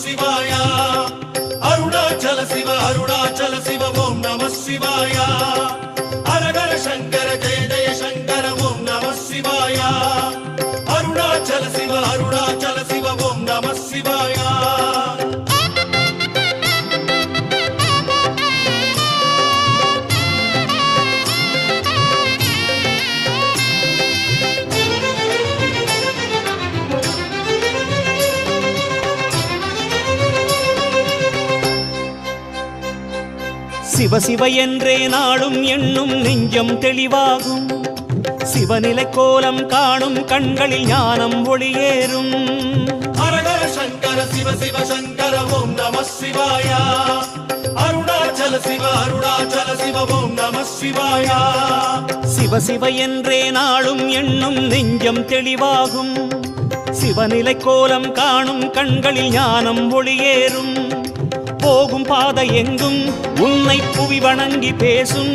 శివాయ. అరుణాచల శివ అరుణాచల శివ ఓం నమ శివాయ. హరహర శంకర జయ జయ శంకర ఓం నమ శివాయ. అరుణాచల శివ అరుణాచల శివ சிவ சிவ என்றே நாளும் எண்ணும் நெஞ்சம் தெளிவாகும். சிவநிலை கோலம் காணும் கண்களில் ஞானம் ஒளியேறும். ஹரஹர சங்கர சிவ சிவ சங்கர ஓம் நம சிவாய. அருணாச்சல சிவ அருணாச்சல சிவ ஓம் நம சிவாய. சிவ சிவ என்றே நாளும் எண்ணும் நெஞ்சம் தெளிவாகும். சிவநிலை கோலம் காணும் கண்களில் ஞானம் ஒளியேறும். போகும் பாதை எங்கும் உன்னை புவி வணங்கி பேசும்.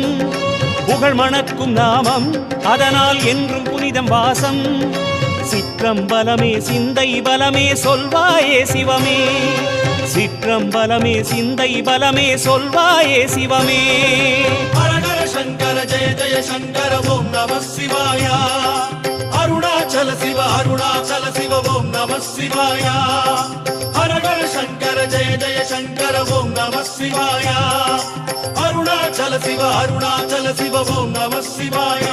புகழ் மணக்கும் நாமம் அதனால் என்றும் புனிதம் வாசம். சிற்றம் பலமே சிந்தை பலமே சொல்வாயே சிவமே. சிற்றம் பலமே சிந்தை பலமே சொல்வாயே சிவமே. ஹரஹர சங்கர ஜெய ஜெய சங்கர ஓம் நம சிவாய. அருணாச்சல சிவ அருணாச்சல சிவ ஓம் நம சிவாயா. ஹரஹர சங்கர ஜெய ஜெய சங்கர ஓம் நம சிவாய அருணாச்சல சிவ அருணாச்சல சிவ ஓம் நம சிவாய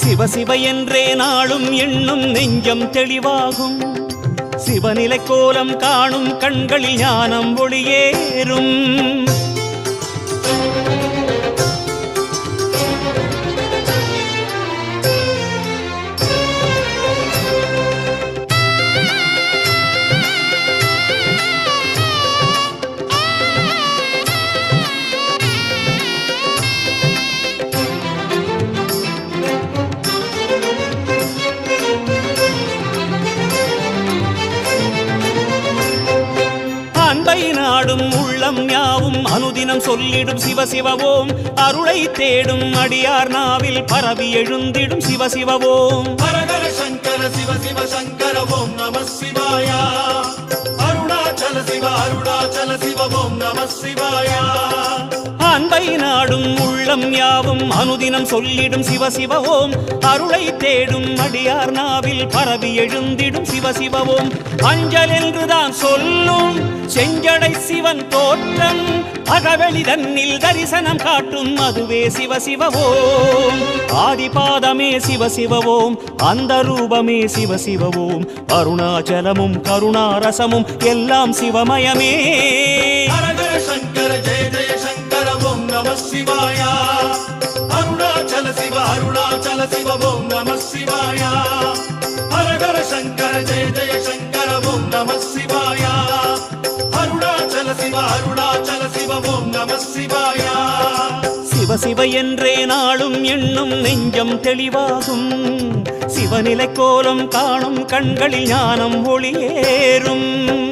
சிவ சிவ என்றே நாளும் எண்ணும் நெஞ்சம் தெளிவாகும் சிவநிலை கோலம் காணும் கண்களில் ஞானம் ஒளியேறும் அன்பை நாடும் உள்ளம் யாவும் அனுதினம் சொல்லிடும் சிவசிவவோம். அருளை தேடும் அடியார் நாவில் பரவி எழுந்திடும் சிவ பரகர சங்கர சிவ சிவ சங்கர ஓம் நம சிவாயா. அருணாச்சல சிவ அருணாச்சல சிவ ஓம் நம சிவாயா. அன்பை நாடும் உள்ளம் யாவும் அனுதினம் சொல்லிடும் சிவ சிவவோம் அருளை தேடும் அடியார் நாவில் பரவி எழுந்திடும் சிவ சிவவோம் அஞ்சல் என்றுதான் சொல்லும் செஞ்சடை சிவன் தோற்றம். அகவெளி தன்னில் தரிசனம் காட்டும் அதுவே சிவ சிவவோம் ஆதிபாதமே சிவ சிவவோம் அந்த ரூபமே சிவ சிவவோம் அருணாச்சலமும் கருணாரசமும் எல்லாம் சிவமயமே. சங்கர ஜெய சங்கர சிவாய? சிவ என்றே நாளும் எண்ணும் நெஞ்சம் தெளிவாகும். சிவநிலை கோலம் காணும் கண்களில் ஞானம் ஒளியேறும்.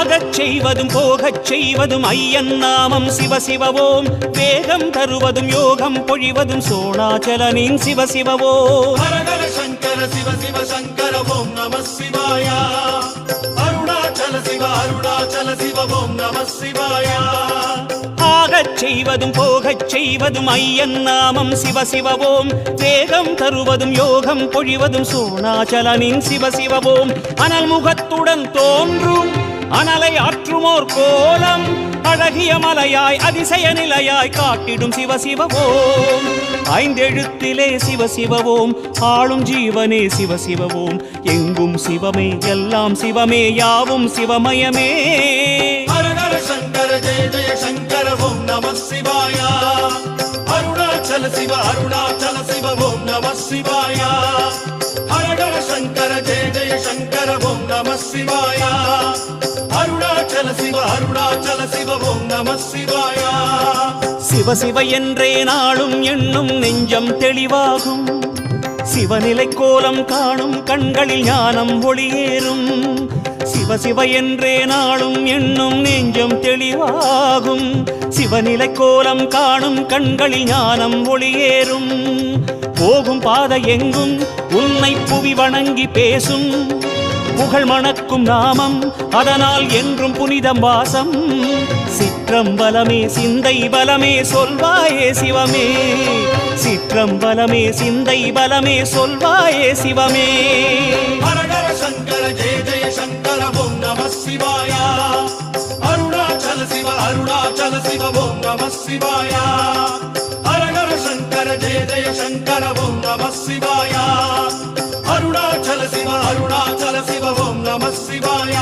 ஆகச் செய்வதும் போகச் செய்வதும் ஐயன் நாமம். சிவ சிவவோம். வேகம் தருவதும் யோகம் பொழிவதும் சோணாச்சலனின் சிவ சிவவோம். ஹரஹர சங்கர சிவ சிவ சங்கர ஓம் நம சிவாய. அருணாச்சல சிவ அருணாச்சல சிவ ஓம் நம சிவாய. ஆகச் செய்வதும் போகச் செய்வதும் ஐயன் நாமம். சிவ சிவவோம். வேகம் தருவதும் யோகம் பொழிவதும் சோணாச்சலனின் சிவ சிவவோம். அனல் முகத்துடன் தோன்றும். அனலை ஆற்றுமோர் கோலம் அழகிய மலையாய் அதிசய நிலையாய் காட்டிடும் சிவ சிவவோம் ஐந்தெழுத்திலே சிவ சிவவோம் ஆளும் ஜீவனே சிவ சிவவோம் எங்கும் சிவமே எல்லாம் சிவமே யாவும் சிவமயமே. ஹரஹர சங்கர ஜெய ஜெய சங்கர ஓம் நம சிவாயா. அருணாச்சல சிவ அருணாச்சல சிவ ஓம் நம சிவாய. ஹரஹர சங்கர சிவாய. அருணாச்சல சிவ அருணாச்சல சிவ ஓம் நம சிவாயா. சிவ சிவ என்றே நாளும் எண்ணும் நெஞ்சம் தெளிவாகும். சிவநிலை கோலம் காணும் கண்களில் ஞானம் ஒளியேறும். சிவ சிவ என்றே நாளும் எண்ணும் நெஞ்சம் தெளிவாகும். சிவநிலை கோலம் காணும் கண்களில் ஞானம் ஒளியேறும். போகும் பாதை எங்கும் உன்னை புவி வணங்கி பேசும். புகழ் மணக்கும் நாமம் அதனால் என்றும் புனிதம் வாசம். சிற்றம்பலமே சிந்தை பலமே சொல்வாயே சிவமே. சிற்றம்பலமே சிந்தை பலமே சொல்வாயே சிவமே. சங்கர ஜெய ஜெய சங்கர ஓம் நம சிவாய. அருணாச்சல சிவ அருணாச்சல சிவ ஓம் நம சிவாய. ஹரஹர சங்கர ஜெய ஜெய சங்கர ஓம் நம சிவாய. அருணாச்சல சிவ அருணாச்சல சிவ ஓம் நம சிவாய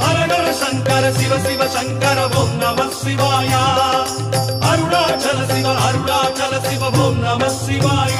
ஹரஹர சங்கர சிவ சிவ சங்கர ஓம் நம சிவாய அருணாச்சல சிவ அருணாச்சல சிவ ஓம் நம சிவாய